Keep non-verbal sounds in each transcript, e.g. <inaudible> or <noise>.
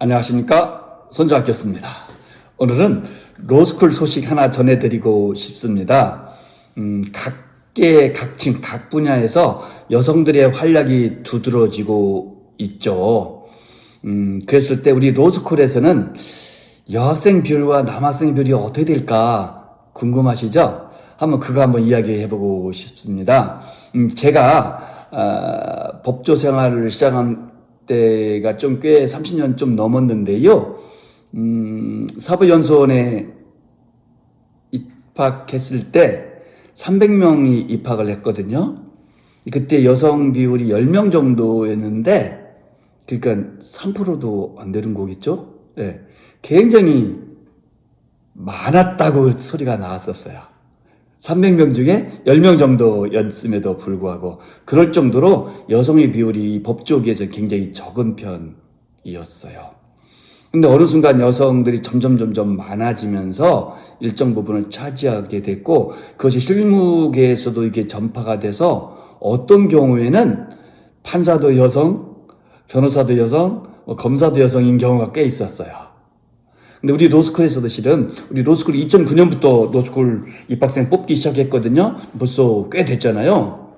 안녕하십니까. 손주학교였습니다. 오늘은 로스쿨 소식 하나 전해드리고 싶습니다. 음, 각계, 각층, 각 분야에서 여성들의 활약이 두드러지고 있죠. 음, 그랬을 때 우리 로스쿨에서는 여학생 비율과 남학생 비율이 어떻게 될까 궁금하시죠? 한번 그거 한번 이야기해보고 싶습니다. 음, 제가 아, 법조 생활을 시작한 때가 좀 꽤 30년 좀 넘었는데요. 음, 사법연수원에 입학했을 때 300명이 입학을 했거든요. 그때 여성 비율이 10명 정도였는데, 그러니까 3%도 안 되는 거겠죠? 네. 굉장히 많았다고 소리가 나왔었어요. 300명 중에 10명 정도였음에도 불구하고 그럴 정도로 여성의 비율이 법조계에서 굉장히 적은 편이었어요. 근데 어느 순간 여성들이 점점 점점 많아지면서 일정 부분을 차지하게 됐고 그것이 실무계에서도 이게 전파가 돼서 어떤 경우에는 판사도 여성, 변호사도 여성, 뭐 검사도 여성인 경우가 꽤 있었어요. 근데 우리 로스쿨에서도 실은 우리 로스쿨 2009년부터 로스쿨 입학생 뽑기 시작했거든요. 벌써 꽤 됐잖아요.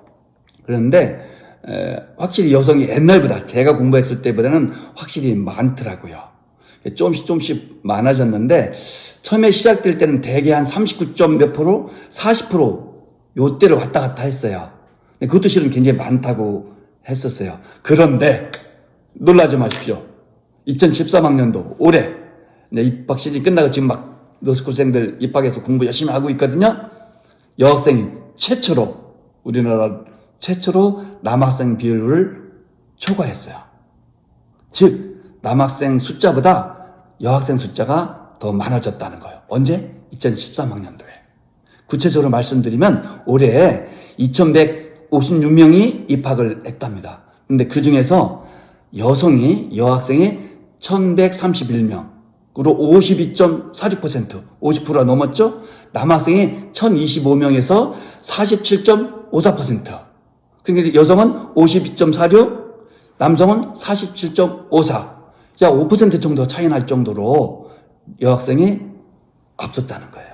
그런데 에, 확실히 여성이 옛날보다 제가 공부했을 때보다는 확실히 많더라고요. 조금씩 조금씩 많아졌는데 처음에 시작될 때는 대개 한 39점 몇 프로, 40% 요때를 왔다 갔다 했어요. 그것도 실은 굉장히 많다고 했었어요. 그런데 놀라지 마십시오. 2013학년도 올해 네, 입학 시즌이 끝나고 지금 막 노스쿨생들 입학해서 공부 열심히 하고 있거든요. 여학생이 최초로 우리나라 최초로 남학생 비율을 초과했어요. 즉 남학생 숫자보다 여학생 숫자가 더 많아졌다는 거예요. 언제? 2013학년도에. 구체적으로 말씀드리면 올해 2156명이 입학을 했답니다. 근데 그 중에서 여성이 여학생이 1131명, 으로 52.46%, 50%가 넘었죠? 남학생이 1025명에서 47.54%. 그러니까 여성은 52.46, 남성은 47.54. 야, 5% 정도 차이 날 정도로 여학생이 앞섰다는 거예요.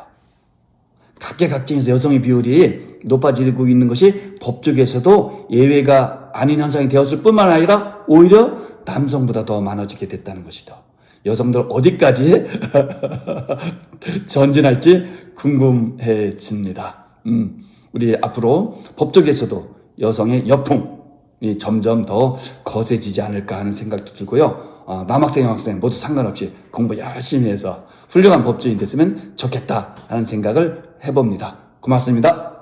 각계각층에서 여성의 비율이 높아지고 있는 것이 법조계에서도 예외가 아닌 현상이 되었을 뿐만 아니라 오히려 남성보다 더 많아지게 됐다는 것이다. 여성들 어디까지 <laughs> 전진할지 궁금해집니다. 음, 우리 앞으로 법조계에서도 여성의 여풍이 점점 더 거세지지 않을까 하는 생각도 들고요. 어, 남학생, 여학생 모두 상관없이 공부 열심히 해서 훌륭한 법조인 됐으면 좋겠다 하는 생각을 해봅니다. 고맙습니다.